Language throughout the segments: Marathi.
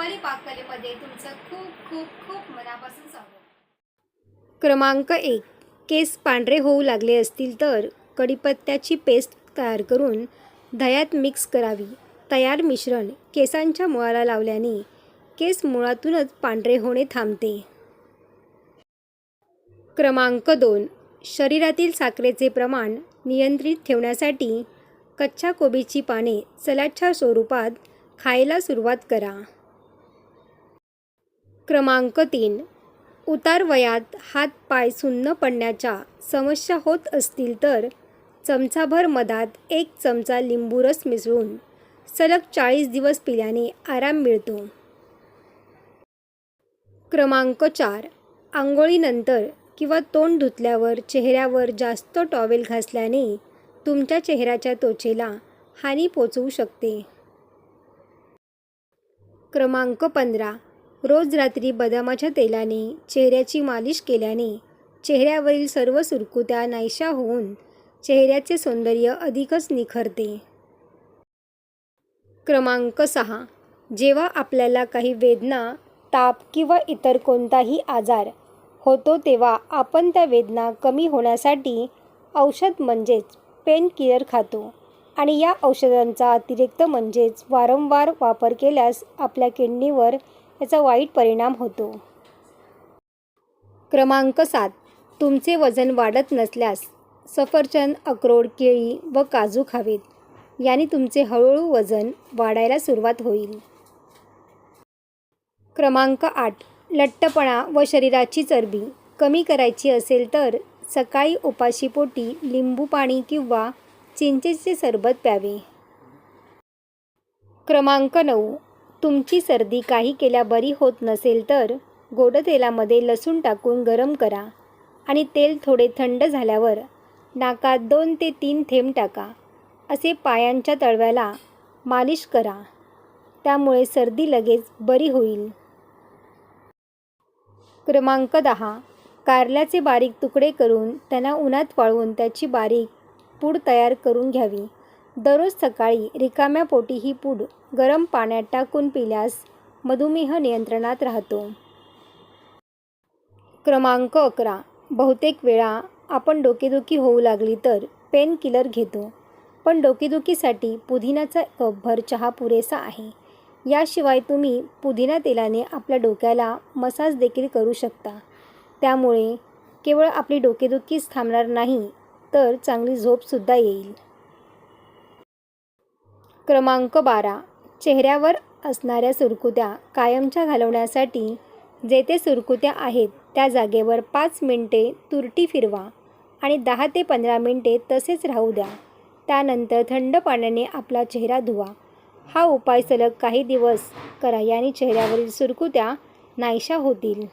रुपाली पाककलेमध्ये तुमचं खूप खूप खूप मनापासून स्वागत. क्रमांक एक. केस पांढरे होऊ लागले असतील तर कढीपत्त्याची पेस्ट तयार करून दह्यात मिक्स करावी. तयार मिश्रण केसांच्या मुळाला लावल्याने केस मुळातूनच पांढरे होणे थांबते. क्रमांक दोन. शरीरातील साखरेचे प्रमाण नियंत्रित ठेवण्यासाठी कच्च्या कोबीची पाने सलाडच्या स्वरूपात खायला सुरुवात करा. क्रमांक तीन. उतार वयात हात पाय सुन्न पडण्याच्या समस्या होत असतील तर चमचाभर मधात एक चमचा लिंबू रस मिसळून सलग चाळीस दिवस पिल्याने आराम मिळतो. क्रमांक चार. आंघोळीनंतर किंवा तोंड धुतल्यावर चेहऱ्यावर जास्त टॉवेल घासल्याने तुमच्या चेहऱ्याच्या त्वचेला हानी पोचवू शकते. क्रमांक पंधरा. रोज रात्री बदामाच्या तेलाने चेहऱ्याची मालिश केल्याने चेहऱ्यावरील सर्व सुरकुत्या नाहीशा होऊन चेहऱ्याचे सौंदर्य अधिकच निखरते. क्रमांक सहा. जेव्हा आपल्याला काही वेदना ताप किंवा इतर कोणताही आजार होतो तेव्हा आपण त्या वेदना कमी होण्यासाठी औषध म्हणजेच पेन किलर खातो आणि या औषधांचा अतिरिक्त म्हणजेच वारंवार वापर केल्यास आपल्या किडनीवर याचा वाईट परिणाम होतो. क्रमांक सात. तुमचे वजन वाढत नसल्यास सफरचंद अक्रोड केळी व काजू खावेत. याने तुमचे हळूहळू वजन वाढायला सुरुवात होईल. क्रमांक आठ. लठ्ठपणा व शरीराची चरबी कमी करायची असेल तर सकाळी उपाशीपोटी लिंबू पाणी किंवा चिंचेचे सरबत प्यावे. क्रमांक नऊ. तुमची सर्दी काही केल्या बरी होत नसेल तर गोड तेलामध्ये लसूण टाकून गरम करा आणि तेल थोडे थंड झाल्यावर नाकात दोन ते तीन थेंब टाका. असे पायांच्या तळव्याला मालिश करा. त्यामुळे सर्दी लगेच बरी होईल. क्रमांक दहा. कारल्याचे बारीक तुकडे करून त्यांना उन्हात वाळवून त्याची बारीक पूड तयार करून घ्यावी. दररोज सकाळी रिकाम्या पोटी ही पूड गरम पाण्यात टाकून पिल्यास मधुमेह नियंत्रणात राहतो. क्रमांक अकरा. बहुतेक वेळा आपण डोकेदुखी होऊ लागली तर पेन किलर घेतो. पण डोकेदुखीसाठी पुदिन्याचा कपभर चहा पुरेसा आहे. याशिवाय तुम्ही पुदिना तेलाने आपल्या डोक्याला मसाज देखील करू शकता. त्यामुळे केवळ आपली डोकेदुखीच थांबणार नाही तर चांगली झोपसुद्धा येईल. क्रमांक बारा. चेहऱ्यावर असणाऱ्या सुरकुत्या कायमच्या घालवण्यासाठी जेथे सुरकुत्या आहेत त्या जागेवर पाच मिनटे तुरटी फिरवा आणि दहा ते पंधरा मिनटे तसेच राहू द्या. त्यानंतर थंड पाण्याने आपला चेहरा धुवा. हा उपाय सलग काही दिवस करा याने चेहऱ्यावरील सुरकुत्या नाहीशा होतील.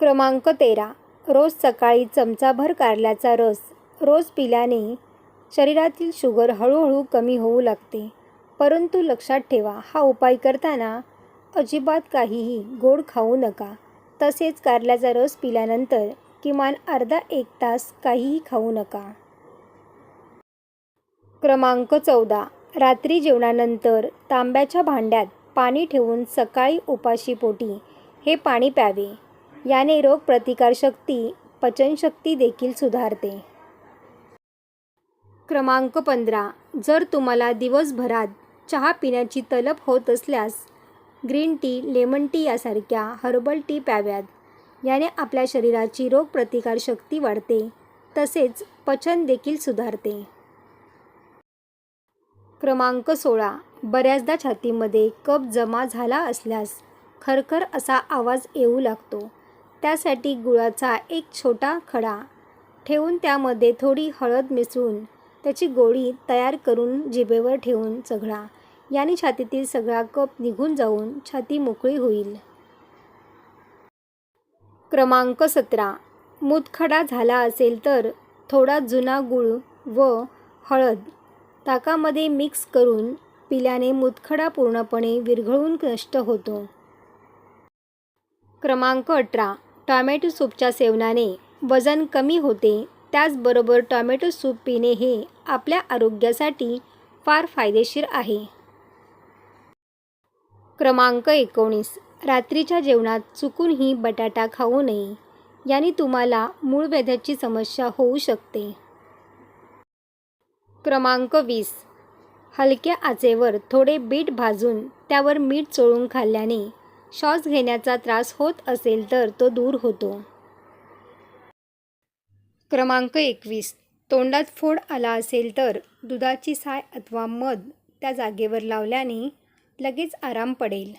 क्रमांक तेरा. रोज सकाळी चमचाभर कारल्याचा रस रोज पिल्याने शरीरातील शुगर हळूहळू कमी होऊ लागते. परंतु लक्षात ठेवा हा उपाय करताना अजिबात काहीही गोड खाऊ नका. तसेच कारल्याचा रस पिल्यानंतर किमान अर्धा एक तास काहीही खाऊ नका. क्रमांक चौदा. रात्री जेवणानंतर तांब्याच्या भांड्यात पाणी ठेवून सकाळी उपाशीपोटी हे पाणी प्यावे. याने रोगप्रतिकारशक्ती पचनशक्ती देखील सुधारते. क्रमांक पंधरा. जर तुम्हाला दिवसभरात चहा पिण्याची तलब होत असल्यास ग्रीन टी लेमन टी यासारख्या हर्बल टी प्याव्यात. याने आपल्या शरीराची रोगप्रतिकारशक्ती वाढते तसेच पचन देखील सुधारते. क्रमांक सोळा. बऱ्याचदा छातीमध्ये कप जमा झाला असल्यास खरखर असा आवाज येऊ लागतो. त्यासाठी गुळाचा एक छोटा खडा ठेवून त्यामध्ये थोडी हळद मिसळून त्याची गोळी तयार करून जिभेवर ठेवून चघळा. याने छातीतील सगळा कप निघून जाऊन छाती मोकळी होईल. क्रमांक सतरा. मूतखडा झाला असेल तर थोडा जुना गूळ व हळद ताकामध्ये मिक्स करून पिल्याने मूतखडा पूर्णपणे विरघळून नष्ट होतो. क्रमांक अठरा. टॉमॅटो सूपच्या सेवनाने वजन कमी होते त्याचबरोबर टॉमॅटो सूप पिणे हे आपल्या आरोग्यासाठी फार फायदेशीर आहे. क्रमांक एकोणीस. रात्रीच्या जेवणात चुकूनही बटाटा खाऊ नये याने तुम्हाला मूळव्याधाची समस्या होऊ शकते. क्रमांक वीस. हलक्या आचेवर थोडे बीट भाजून त्यावर मीठ चोळून खाल्ल्याने श्वास घेण्याचा त्रास होत असेल तर तो दूर होतो. क्रमांक एकवीस. तोंडात फोड आला असेल तर दुधाची साय अथवा मध त्या जागेवर लावल्याने लगेच आराम पडेल.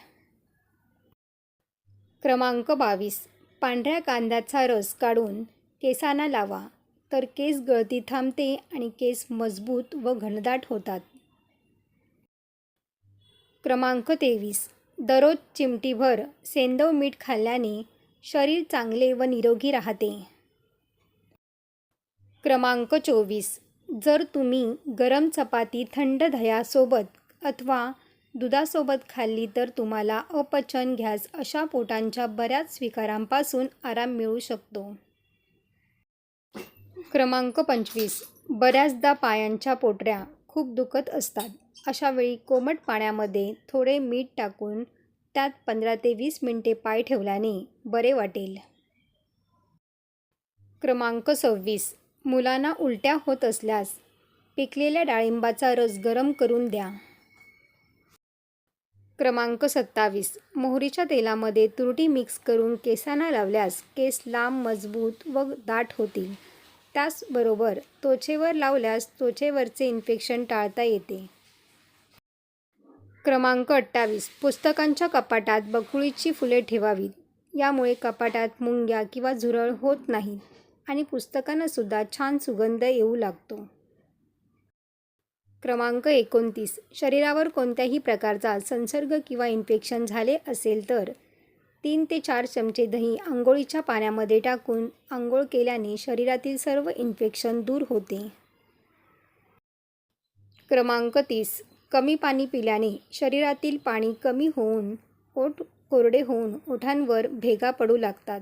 क्रमांक बावीस. पांढऱ्या कांद्याचा रस काढून केसांना लावा. तर केस गळती थांबते आणि केस मजबूत व घनदाट होतात. क्रमांक तेवीस. दररोज चिमटीभर सेंदव मीठ खाल्ल्याने शरीर चांगले व निरोगी राहते. क्रमांक चोवीस. जर तुम्ही गरम चपाती थंड दह्यासोबत अथवा दुधासोबत खाल्ली तर तुम्हाला अपचन घ्यास अशा पोटांच्या बऱ्याच विकारांपासून आराम मिळू शकतो. क्रमांक पंचवीस. बऱ्याचदा पायांच्या पोटऱ्या खूप दुखत असतात. अशा वेळी कोमट पाण्यामध्ये थोडे मीठ टाकून त्यात पंधरा ते वीस मिनटे पाय ठेवल्याने बरे वाटेल. क्रमांक सव्वीस. मुलांना उलट्या होत असल्यास पिकलेल्या डाळिंबाचा रस गरम करून द्या. क्रमांक सत्तावीस. मोहरीच्या तेलामध्ये तुरटी मिक्स करून केसांना लावल्यास केस लांब मजबूत व दाट होतील. त्याचबरोबर त्वचेवर लावल्यास त्वचेवरचे इन्फेक्शन टाळता येते. क्रमांक अठ्ठावीस. पुस्तकांच्या कपाटात बकुळीची फुले ठेवावीत. यामुळे कपाटात मुंग्या किंवा झुरळ होत नाहीत. आणि पुस्तकांनासुद्धा छान सुगंध येऊ लागतो. क्रमांक एकोणतीस. शरीरावर कोणत्याही प्रकारचा संसर्ग किंवा इन्फेक्शन झाले असेल तर तीन ते चार चमचे दही आंघोळीच्या पाण्यामध्ये टाकून आंघोळ केल्याने शरीरातील सर्व इन्फेक्शन दूर होते. क्रमांक तीस. कमी पाणी पिल्याने शरीरातील पाणी कमी होऊन ओठ कोरडे होऊन ओठांवर भेगा पडू लागतात.